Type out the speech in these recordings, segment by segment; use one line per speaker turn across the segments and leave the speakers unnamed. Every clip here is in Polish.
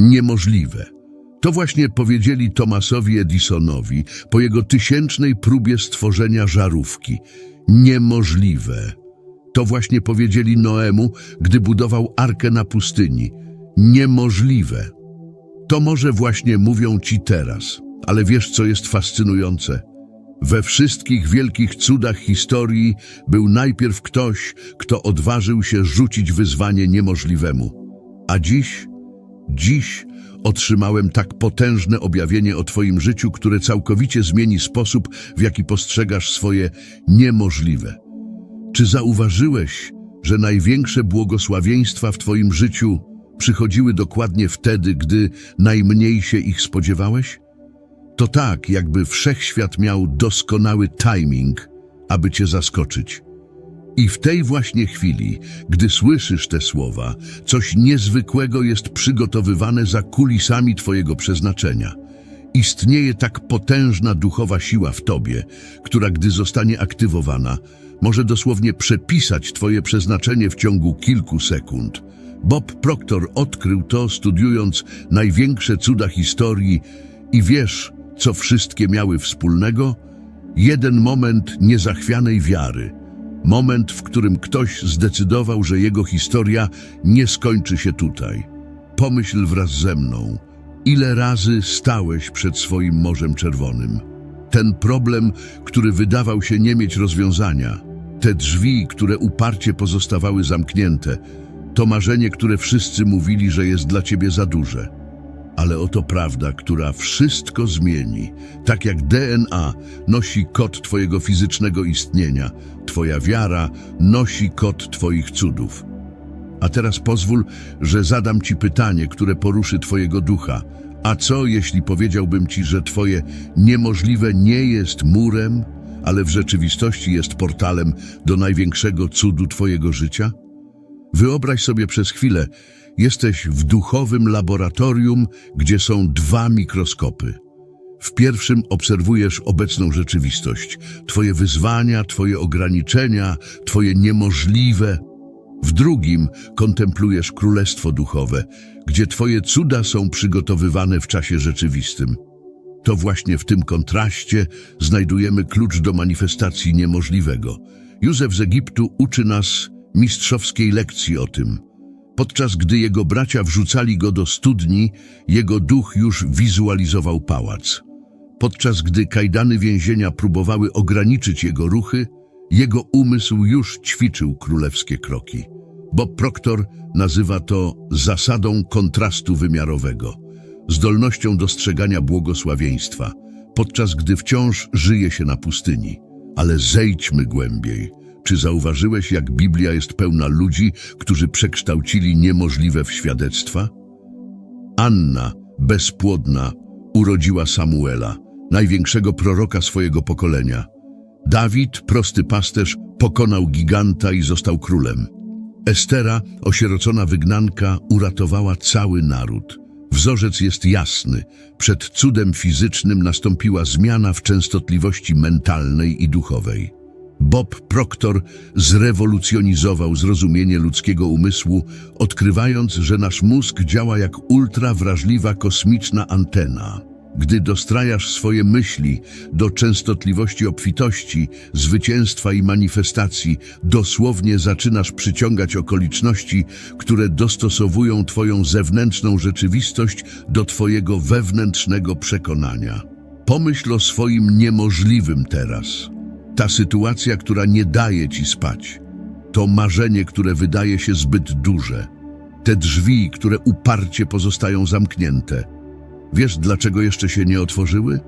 Niemożliwe. To właśnie powiedzieli Thomasowi Edisonowi po jego tysięcznej próbie stworzenia żarówki. Niemożliwe. To właśnie powiedzieli Noemu, gdy budował arkę na pustyni. Niemożliwe. To może właśnie mówią ci teraz, ale wiesz, co jest fascynujące? We wszystkich wielkich cudach historii był najpierw ktoś, kto odważył się rzucić wyzwanie niemożliwemu. A dziś, dziś otrzymałem tak potężne objawienie o Twoim życiu, które całkowicie zmieni sposób, w jaki postrzegasz swoje niemożliwe. Czy zauważyłeś, że największe błogosławieństwa w Twoim życiu przychodziły dokładnie wtedy, gdy najmniej się ich spodziewałeś? To tak, jakby wszechświat miał doskonały timing, aby cię zaskoczyć. I w tej właśnie chwili, gdy słyszysz te słowa, coś niezwykłego jest przygotowywane za kulisami Twojego przeznaczenia. Istnieje tak potężna duchowa siła w Tobie, która gdy zostanie aktywowana, może dosłownie przepisać Twoje przeznaczenie w ciągu kilku sekund. Bob Proctor odkrył to, studiując największe cuda historii i wiesz, co wszystkie miały wspólnego? Jeden moment niezachwianej wiary. Moment, w którym ktoś zdecydował, że jego historia nie skończy się tutaj. Pomyśl wraz ze mną, ile razy stałeś przed swoim Morzem Czerwonym. Ten problem, który wydawał się nie mieć rozwiązania, te drzwi, które uparcie pozostawały zamknięte, to marzenie, które wszyscy mówili, że jest dla ciebie za duże. Ale oto prawda, która wszystko zmieni. Tak jak DNA nosi kod Twojego fizycznego istnienia, Twoja wiara nosi kod Twoich cudów. A teraz pozwól, że zadam Ci pytanie, które poruszy Twojego ducha. A co, jeśli powiedziałbym Ci, że Twoje niemożliwe nie jest murem, ale w rzeczywistości jest portalem do największego cudu Twojego życia? Wyobraź sobie przez chwilę, jesteś w duchowym laboratorium, gdzie są dwa mikroskopy. W pierwszym obserwujesz obecną rzeczywistość, Twoje wyzwania, Twoje ograniczenia, Twoje niemożliwe. W drugim kontemplujesz królestwo duchowe, gdzie Twoje cuda są przygotowywane w czasie rzeczywistym. To właśnie w tym kontraście znajdujemy klucz do manifestacji niemożliwego. Józef z Egiptu uczy nas mistrzowskiej lekcji o tym. Podczas gdy jego bracia wrzucali go do studni, jego duch już wizualizował pałac. Podczas gdy kajdany więzienia próbowały ograniczyć jego ruchy, jego umysł już ćwiczył królewskie kroki. Bob Proctor nazywa to zasadą kontrastu wymiarowego, zdolnością dostrzegania błogosławieństwa, podczas gdy wciąż żyje się na pustyni. Ale zejdźmy głębiej. Czy zauważyłeś, jak Biblia jest pełna ludzi, którzy przekształcili niemożliwe w świadectwa? Anna, bezpłodna, urodziła Samuela, największego proroka swojego pokolenia. Dawid, prosty pasterz, pokonał giganta i został królem. Estera, osierocona wygnanka, uratowała cały naród. Wzorzec jest jasny. Przed cudem fizycznym nastąpiła zmiana w częstotliwości mentalnej i duchowej. Bob Proctor zrewolucjonizował zrozumienie ludzkiego umysłu, odkrywając, że nasz mózg działa jak ultrawrażliwa kosmiczna antena. Gdy dostrajasz swoje myśli do częstotliwości obfitości, zwycięstwa i manifestacji, dosłownie zaczynasz przyciągać okoliczności, które dostosowują Twoją zewnętrzną rzeczywistość do Twojego wewnętrznego przekonania. Pomyśl o swoim niemożliwym teraz. Ta sytuacja, która nie daje ci spać. To marzenie, które wydaje się zbyt duże. Te drzwi, które uparcie pozostają zamknięte. Wiesz, dlaczego jeszcze się nie otworzyły?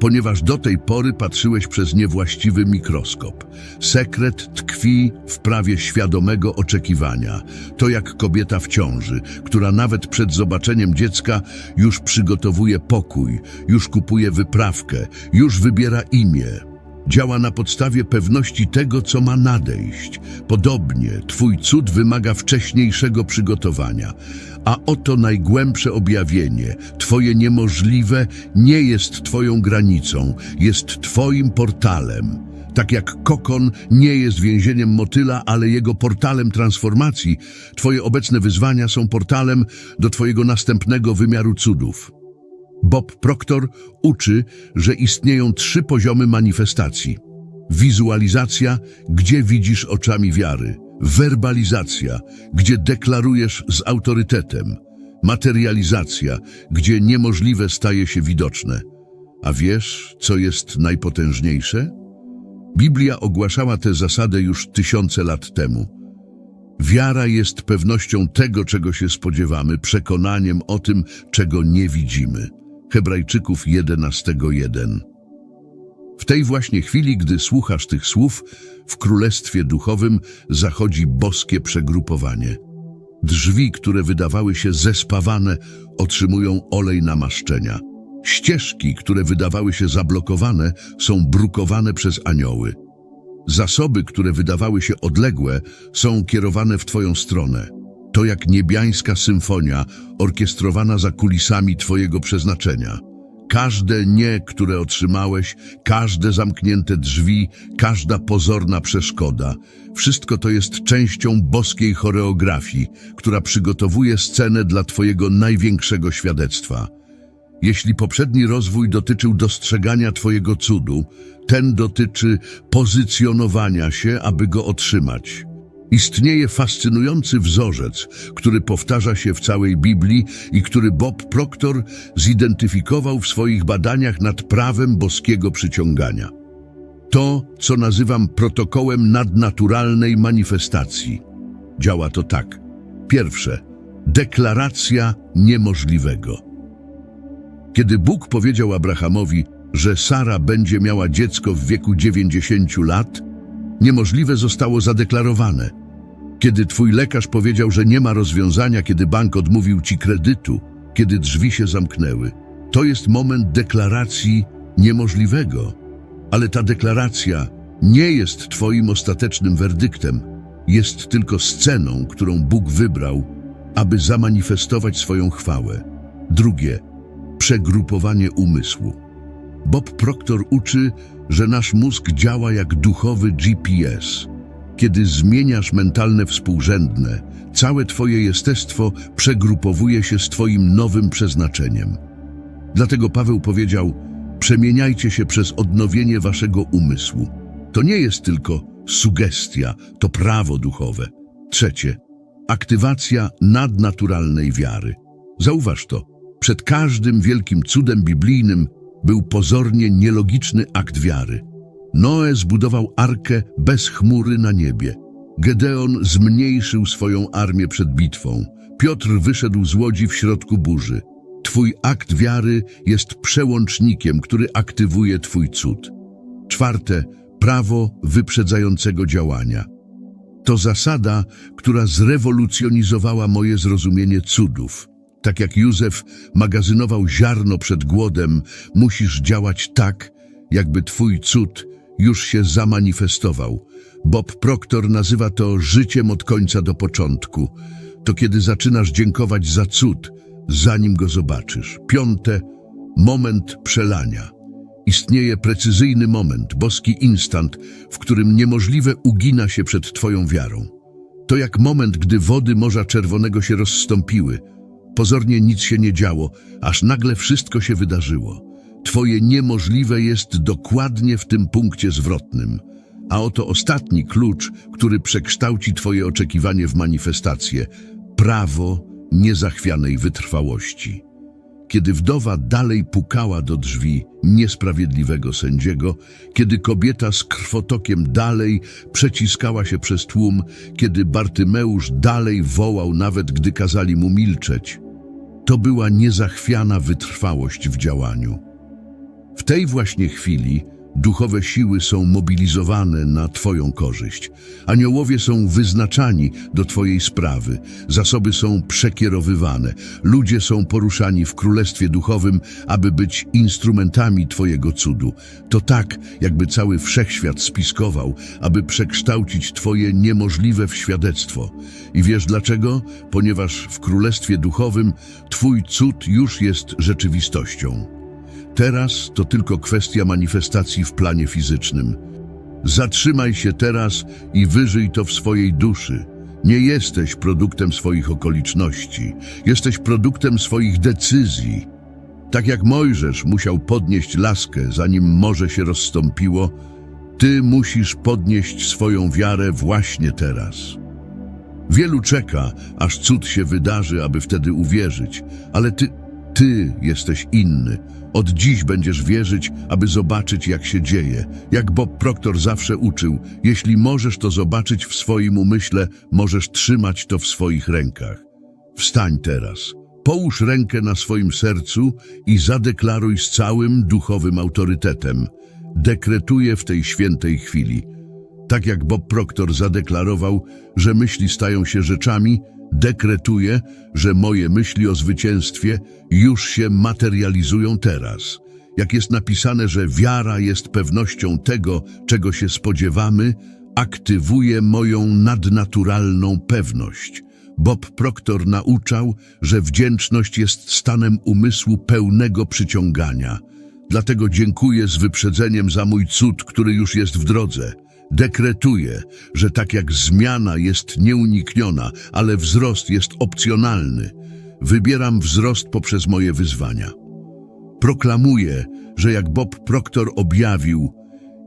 Ponieważ do tej pory patrzyłeś przez niewłaściwy mikroskop. Sekret tkwi w prawie świadomego oczekiwania. To jak kobieta w ciąży, która nawet przed zobaczeniem dziecka już przygotowuje pokój, już kupuje wyprawkę, już wybiera imię. Działa na podstawie pewności tego, co ma nadejść. Podobnie Twój cud wymaga wcześniejszego przygotowania. A oto najgłębsze objawienie. Twoje niemożliwe nie jest Twoją granicą, jest Twoim portalem. Tak jak kokon nie jest więzieniem motyla, ale jego portalem transformacji, Twoje obecne wyzwania są portalem do Twojego następnego wymiaru cudów. Bob Proctor uczy, że istnieją trzy poziomy manifestacji. Wizualizacja, gdzie widzisz oczami wiary. Werbalizacja, gdzie deklarujesz z autorytetem. Materializacja, gdzie niemożliwe staje się widoczne. A wiesz, co jest najpotężniejsze? Biblia ogłaszała tę zasadę już tysiące lat temu. Wiara jest pewnością tego, czego się spodziewamy, przekonaniem o tym, czego nie widzimy. Hebrajczyków 11:1. W tej właśnie chwili, gdy słuchasz tych słów, w Królestwie Duchowym zachodzi boskie przegrupowanie. Drzwi, które wydawały się zespawane, otrzymują olej namaszczenia. Ścieżki, które wydawały się zablokowane, są brukowane przez anioły. Zasoby, które wydawały się odległe, są kierowane w Twoją stronę. To jak niebiańska symfonia orkiestrowana za kulisami Twojego przeznaczenia. Każde nie, które otrzymałeś, każde zamknięte drzwi, każda pozorna przeszkoda, wszystko to jest częścią boskiej choreografii, która przygotowuje scenę dla Twojego największego świadectwa. Jeśli poprzedni rozwój dotyczył dostrzegania Twojego cudu, ten dotyczy pozycjonowania się, aby go otrzymać. Istnieje fascynujący wzorzec, który powtarza się w całej Biblii i który Bob Proctor zidentyfikował w swoich badaniach nad prawem boskiego przyciągania. To, co nazywam protokołem nadnaturalnej manifestacji. Działa to tak. Pierwsze, deklaracja niemożliwego. Kiedy Bóg powiedział Abrahamowi, że Sara będzie miała dziecko w wieku 90 lat, niemożliwe zostało zadeklarowane. Kiedy twój lekarz powiedział, że nie ma rozwiązania, kiedy bank odmówił ci kredytu, kiedy drzwi się zamknęły, to jest moment deklaracji niemożliwego. Ale ta deklaracja nie jest twoim ostatecznym werdyktem, jest tylko sceną, którą Bóg wybrał, aby zamanifestować swoją chwałę. Drugie, przegrupowanie umysłu. Bob Proctor uczy, że nasz mózg działa jak duchowy GPS. Kiedy zmieniasz mentalne współrzędne, całe Twoje jestestwo przegrupowuje się z Twoim nowym przeznaczeniem. Dlatego Paweł powiedział, przemieniajcie się przez odnowienie Waszego umysłu. To nie jest tylko sugestia, to prawo duchowe. Trzecie, aktywacja nadnaturalnej wiary. Zauważ to, przed każdym wielkim cudem biblijnym był pozornie nielogiczny akt wiary. Noe zbudował arkę bez chmury na niebie. Gedeon zmniejszył swoją armię przed bitwą. Piotr wyszedł z łodzi w środku burzy. Twój akt wiary jest przełącznikiem, który aktywuje Twój cud. Czwarte, prawo wyprzedzającego działania. To zasada, która zrewolucjonizowała moje zrozumienie cudów. Tak jak Józef magazynował ziarno przed głodem, musisz działać tak, jakby twój cud już się zamanifestował. Bob Proctor nazywa to życiem od końca do początku. To kiedy zaczynasz dziękować za cud, zanim go zobaczysz. Piąte, moment przelania. Istnieje precyzyjny moment, boski instant, w którym niemożliwe ugina się przed twoją wiarą. To jak moment, gdy wody Morza Czerwonego się rozstąpiły. Pozornie nic się nie działo, aż nagle wszystko się wydarzyło. Twoje niemożliwe jest dokładnie w tym punkcie zwrotnym. A oto ostatni klucz, który przekształci Twoje oczekiwanie w manifestację. Prawo niezachwianej wytrwałości. Kiedy wdowa dalej pukała do drzwi niesprawiedliwego sędziego, kiedy kobieta z krwotokiem dalej przeciskała się przez tłum, kiedy Bartymeusz dalej wołał, nawet gdy kazali mu milczeć, to była niezachwiana wytrwałość w działaniu. Tej właśnie chwili duchowe siły są mobilizowane na Twoją korzyść. Aniołowie są wyznaczani do Twojej sprawy, zasoby są przekierowywane, ludzie są poruszani w Królestwie Duchowym, aby być instrumentami Twojego cudu. To tak, jakby cały wszechświat spiskował, aby przekształcić Twoje niemożliwe w świadectwo. I wiesz dlaczego? Ponieważ w Królestwie Duchowym Twój cud już jest rzeczywistością. Teraz to tylko kwestia manifestacji w planie fizycznym. Zatrzymaj się teraz i wyżyj to w swojej duszy. Nie jesteś produktem swoich okoliczności, jesteś produktem swoich decyzji. Tak jak Mojżesz musiał podnieść laskę, zanim morze się rozstąpiło, ty musisz podnieść swoją wiarę właśnie teraz. Wielu czeka, aż cud się wydarzy, aby wtedy uwierzyć, ale ty, ty jesteś inny. Od dziś będziesz wierzyć, aby zobaczyć, jak się dzieje. Jak Bob Proctor zawsze uczył, jeśli możesz to zobaczyć w swoim umyśle, możesz trzymać to w swoich rękach. Wstań teraz. Połóż rękę na swoim sercu i zadeklaruj z całym duchowym autorytetem. Dekretuję w tej świętej chwili. Tak jak Bob Proctor zadeklarował, że myśli stają się rzeczami, dekretuję, że moje myśli o zwycięstwie już się materializują teraz. Jak jest napisane, że wiara jest pewnością tego, czego się spodziewamy, aktywuje moją nadnaturalną pewność. Bob Proctor nauczał, że wdzięczność jest stanem umysłu pełnego przyciągania. Dlatego dziękuję z wyprzedzeniem za mój cud, który już jest w drodze. Dekretuję, że tak jak zmiana jest nieunikniona, ale wzrost jest opcjonalny, wybieram wzrost poprzez moje wyzwania. Proklamuję, że jak Bob Proctor objawił,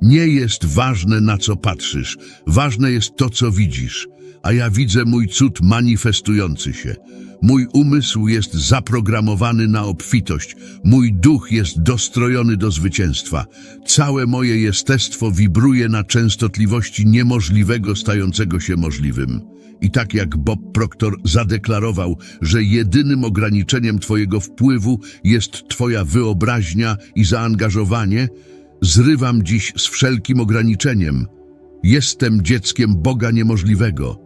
nie jest ważne na co patrzysz, ważne jest to, co widzisz, a ja widzę mój cud manifestujący się. Mój umysł jest zaprogramowany na obfitość, mój duch jest dostrojony do zwycięstwa. Całe moje jestestwo wibruje na częstotliwości niemożliwego stającego się możliwym. I tak jak Bob Proctor zadeklarował, że jedynym ograniczeniem Twojego wpływu jest Twoja wyobraźnia i zaangażowanie, zrywam dziś z wszelkim ograniczeniem. Jestem dzieckiem Boga Niemożliwego.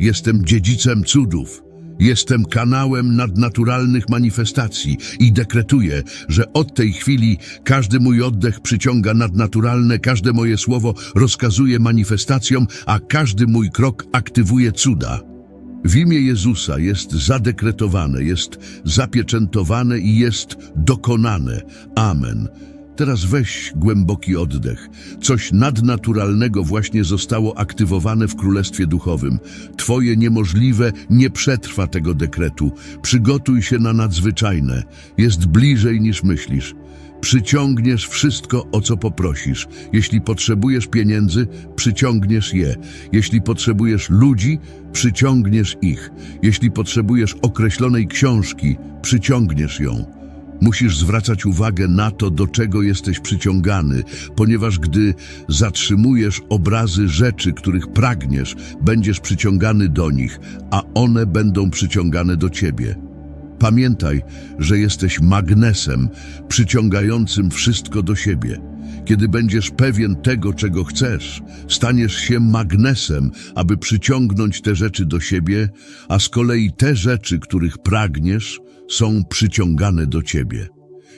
Jestem dziedzicem cudów. Jestem kanałem nadnaturalnych manifestacji i dekretuję, że od tej chwili każdy mój oddech przyciąga nadnaturalne, każde moje słowo rozkazuje manifestacjom, a każdy mój krok aktywuje cuda. W imię Jezusa jest zadekretowane, jest zapieczętowane i jest dokonane. Amen. Teraz weź głęboki oddech. Coś nadnaturalnego właśnie zostało aktywowane w Królestwie Duchowym. Twoje niemożliwe nie przetrwa tego dekretu. Przygotuj się na nadzwyczajne. Jest bliżej niż myślisz. Przyciągniesz wszystko, o co poprosisz. Jeśli potrzebujesz pieniędzy, przyciągniesz je. Jeśli potrzebujesz ludzi, przyciągniesz ich. Jeśli potrzebujesz określonej książki, przyciągniesz ją. Musisz zwracać uwagę na to, do czego jesteś przyciągany, ponieważ gdy zatrzymujesz obrazy rzeczy, których pragniesz, będziesz przyciągany do nich, a one będą przyciągane do ciebie. Pamiętaj, że jesteś magnesem przyciągającym wszystko do siebie. Kiedy będziesz pewien tego, czego chcesz, staniesz się magnesem, aby przyciągnąć te rzeczy do siebie, a z kolei te rzeczy, których pragniesz, są przyciągane do ciebie.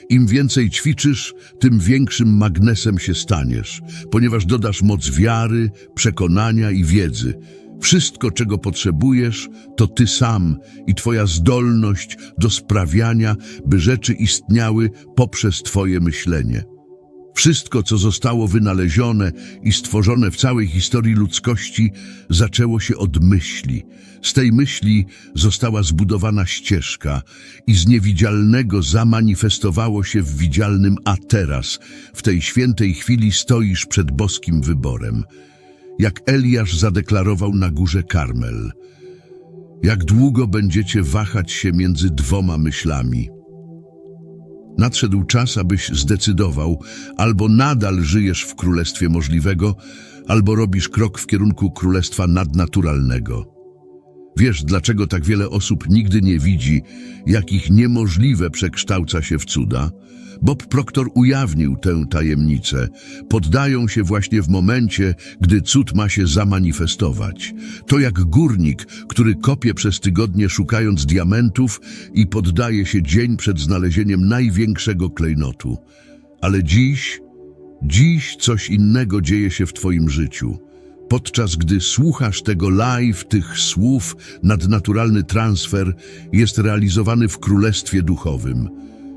Im więcej ćwiczysz, tym większym magnesem się staniesz, ponieważ dodasz moc wiary, przekonania i wiedzy. Wszystko, czego potrzebujesz, to ty sam i twoja zdolność do sprawiania, by rzeczy istniały poprzez twoje myślenie. Wszystko, co zostało wynalezione i stworzone w całej historii ludzkości, zaczęło się od myśli. Z tej myśli została zbudowana ścieżka i z niewidzialnego zamanifestowało się w widzialnym, a teraz, w tej świętej chwili stoisz przed boskim wyborem. Jak Eliasz zadeklarował na górze Karmel. Jak długo będziecie wahać się między dwoma myślami – Nadszedł czas, abyś zdecydował, albo nadal żyjesz w Królestwie Możliwego, albo robisz krok w kierunku Królestwa Nadnaturalnego. Wiesz, dlaczego tak wiele osób nigdy nie widzi, jak ich niemożliwe przekształca się w cuda? Bob Proctor ujawnił tę tajemnicę. Poddają się właśnie w momencie, gdy cud ma się zamanifestować. To jak górnik, który kopie przez tygodnie szukając diamentów i poddaje się dzień przed znalezieniem największego klejnotu. Ale dziś, dziś coś innego dzieje się w Twoim życiu. Podczas gdy słuchasz tego live, tych słów, nadnaturalny transfer jest realizowany w Królestwie Duchowym.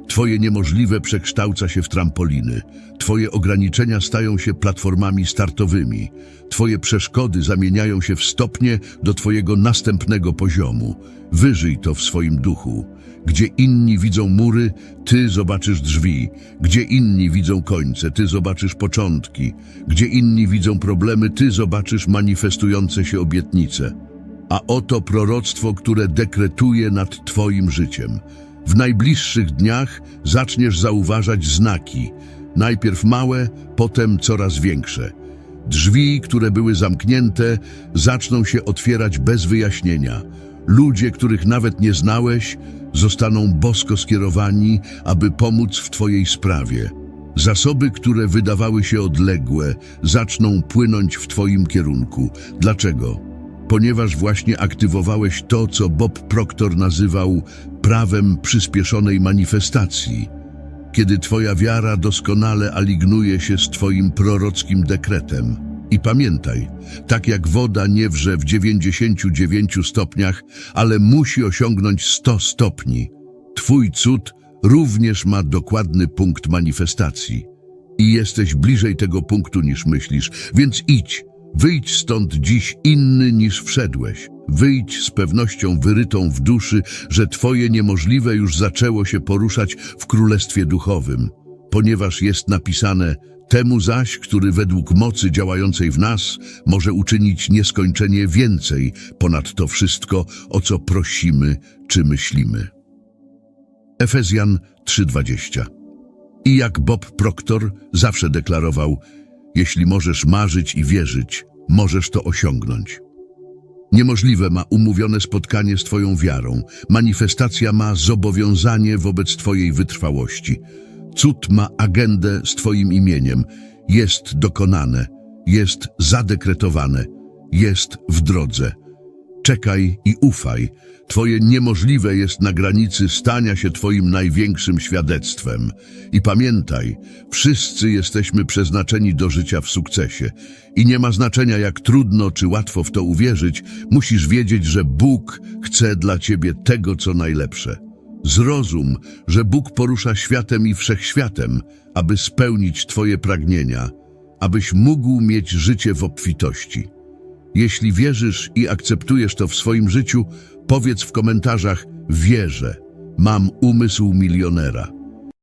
Twoje niemożliwe przekształca się w trampoliny. Twoje ograniczenia stają się platformami startowymi. Twoje przeszkody zamieniają się w stopnie do Twojego następnego poziomu. Wyżyj to w swoim duchu. Gdzie inni widzą mury, Ty zobaczysz drzwi. Gdzie inni widzą końce, Ty zobaczysz początki. Gdzie inni widzą problemy, Ty zobaczysz manifestujące się obietnice. A oto proroctwo, które dekretuje nad Twoim życiem. W najbliższych dniach zaczniesz zauważać znaki. Najpierw małe, potem coraz większe. Drzwi, które były zamknięte, zaczną się otwierać bez wyjaśnienia. Ludzie, których nawet nie znałeś, zostaną bosko skierowani, aby pomóc w Twojej sprawie. Zasoby, które wydawały się odległe, zaczną płynąć w Twoim kierunku. Dlaczego? Ponieważ właśnie aktywowałeś to, co Bob Proctor nazywał prawem przyspieszonej manifestacji. Kiedy Twoja wiara doskonale alignuje się z Twoim prorockim dekretem. I pamiętaj, tak jak woda nie wrze w 99 stopniach, ale musi osiągnąć 100 stopni, Twój cud również ma dokładny punkt manifestacji. I jesteś bliżej tego punktu niż myślisz, więc idź, wyjdź stąd dziś inny niż wszedłeś. Wyjdź z pewnością wyrytą w duszy, że Twoje niemożliwe już zaczęło się poruszać w Królestwie Duchowym, ponieważ jest napisane Temu zaś, który według mocy działającej w nas może uczynić nieskończenie więcej ponad to wszystko, o co prosimy czy myślimy. Efezjan 3:20 I jak Bob Proctor zawsze deklarował, jeśli możesz marzyć i wierzyć, możesz to osiągnąć. Niemożliwe ma umówione spotkanie z Twoją wiarą. Manifestacja ma zobowiązanie wobec Twojej wytrwałości. Cud ma agendę z Twoim imieniem. Jest dokonane, jest zadekretowane, jest w drodze. Czekaj i ufaj. Twoje niemożliwe jest na granicy stania się Twoim największym świadectwem. I pamiętaj, wszyscy jesteśmy przeznaczeni do życia w sukcesie. I nie ma znaczenia, jak trudno czy łatwo w to uwierzyć, musisz wiedzieć, że Bóg chce dla Ciebie tego, co najlepsze. Zrozum, że Bóg porusza światem i wszechświatem, aby spełnić Twoje pragnienia, abyś mógł mieć życie w obfitości. Jeśli wierzysz i akceptujesz to w swoim życiu, powiedz w komentarzach: Wierzę, mam umysł milionera.